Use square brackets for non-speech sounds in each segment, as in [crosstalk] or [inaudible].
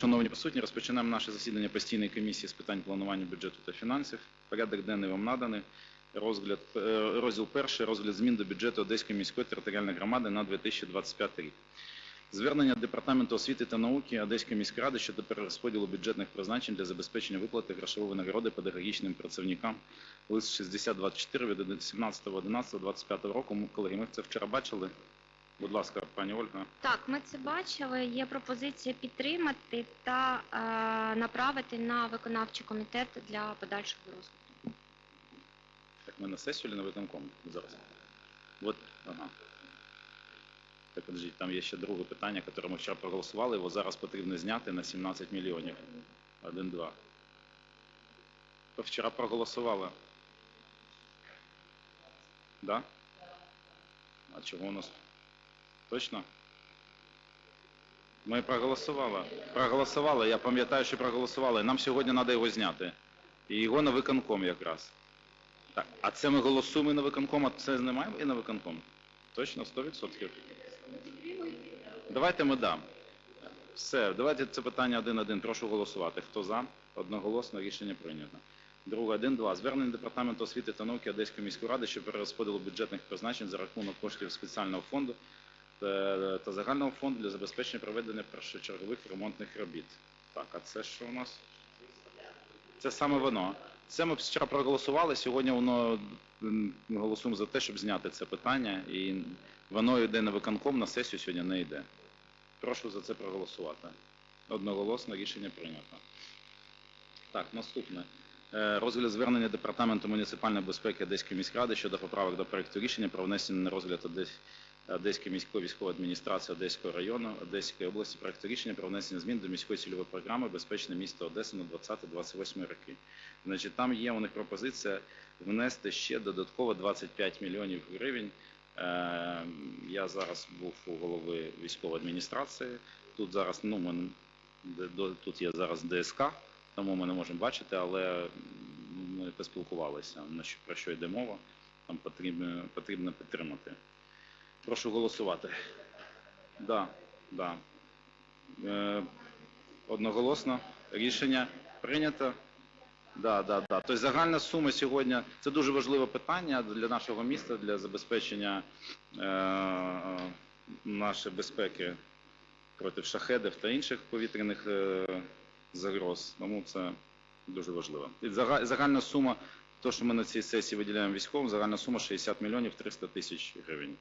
Шановні присутні, розпочинаємо наше засідання постійної комісії з питань планування бюджету та фінансів. Порядок денний вам наданий. Розгляд, е, розділ перший, розгляд змін до бюджету Одеської міської територіальної громади на 2025 рік. Звернення Департаменту освіти та науки Одеської міської ради щодо перерозподілу бюджетних призначень для забезпечення виплати грошової винагороди педагогічним працівникам. Лист 6024 від 17.11.25 року. Колеги, ми це вчора бачили. Будь ласка, пані Ольга. Так, ми це бачили. Є пропозиція підтримати та е, направити на виконавчий комітет для подальшого розгляду. Так ми на сесію чи на виконком зараз? Вот, ага. Так, подождіть, там є ще друге питання, яке ми вчора проголосували, його зараз потрібно зняти на 17 мільйонів. Один-два. То вчора проголосували. Да? А чого у нас? Точно? Ми проголосували. Проголосували, я пам'ятаю, що проголосували. Нам сьогодні треба його зняти. І його на виконком якраз. Так, а це ми голосуємо і на виконком, а це знімаємо і на виконком? Точно, 100%? Давайте ми дам. Все, давайте це питання один-один. Прошу голосувати. Хто за? Одноголосно рішення прийнято. Друге, один-два. Звернення Департаменту освіти та науки Одеської міської ради щодо перерозподілу бюджетних призначень за рахунок коштів спеціального фонду та та загального фонду для забезпечення проведення першочергових ремонтних робіт. Так, а це що у нас? Це саме воно. Це ми вчора проголосували. Сьогодні воно голосуємо за те, щоб зняти це питання, і воно йде на виконком, на сесію сьогодні не йде. Прошу за це проголосувати. Одноголосно рішення прийнято. Так, наступне. Е, Розгляд звернення Департаменту муніципальної безпеки Одеської міськради щодо поправок до проекту рішення про внесення на розгляд Одеської міської військової адміністрації Одеського району Одеської області проекту рішення про внесення змін до міської цільової програми Безпечне місто Одеса на 20-28 роки. Значить, там є у них пропозиція внести ще додатково 25 мільйонів гривень. Е, Я зараз був у голови військової адміністрації. Тут зараз ну, ми, тут є зараз ДСК, тому ми не можемо бачити, але ми поспілкувалися, на про що йде мова. Там потрібно, потрібно підтримати. Прошу голосувати. Да, да. Е, одноголосно рішення прийнято. Да, да, да. Тобто загальна сума сьогодні це дуже важливе питання для нашого міста, для забезпечення е, нашої безпеки проти шахедів та інших повітряних е, загроз. Тому це дуже важливо. І загальна сума, то, що ми на цій сесії виділяємо військовим, загальна сума 60 мільйонів 300 тисяч гривень.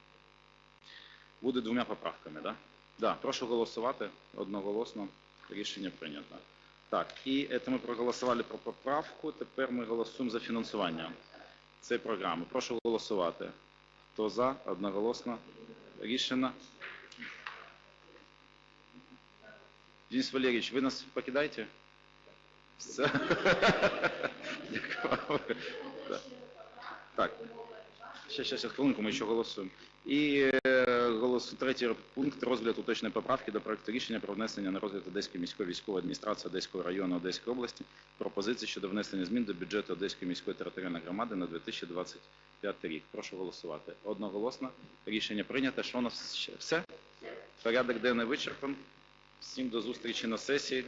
Буде двома поправками? Да? Да, прошу голосувати одноголосно. Рішення прийнято. Так, і це ми проголосували про поправку. Тепер ми голосуємо за фінансування цієї програми. Прошу голосувати. Хто за? Одноголосно. Рішення. Денис Валерійович, ви нас покидаєте? Все. [laughs] Дякую. Так. Ще, ще, ще, хвилинку, ми ще голосуємо. І е, голос, третій пункт розгляд уточної поправки до проекту рішення про внесення на розгляд Одеської міської військової адміністрації Одеського району Одеської області пропозиції щодо внесення змін до бюджету Одеської міської територіальної громади на 2025 рік. Прошу голосувати. Одноголосно. Рішення прийнято. Що у нас ще? Все? Порядок денний вичерпан. Всім до зустрічі на сесії.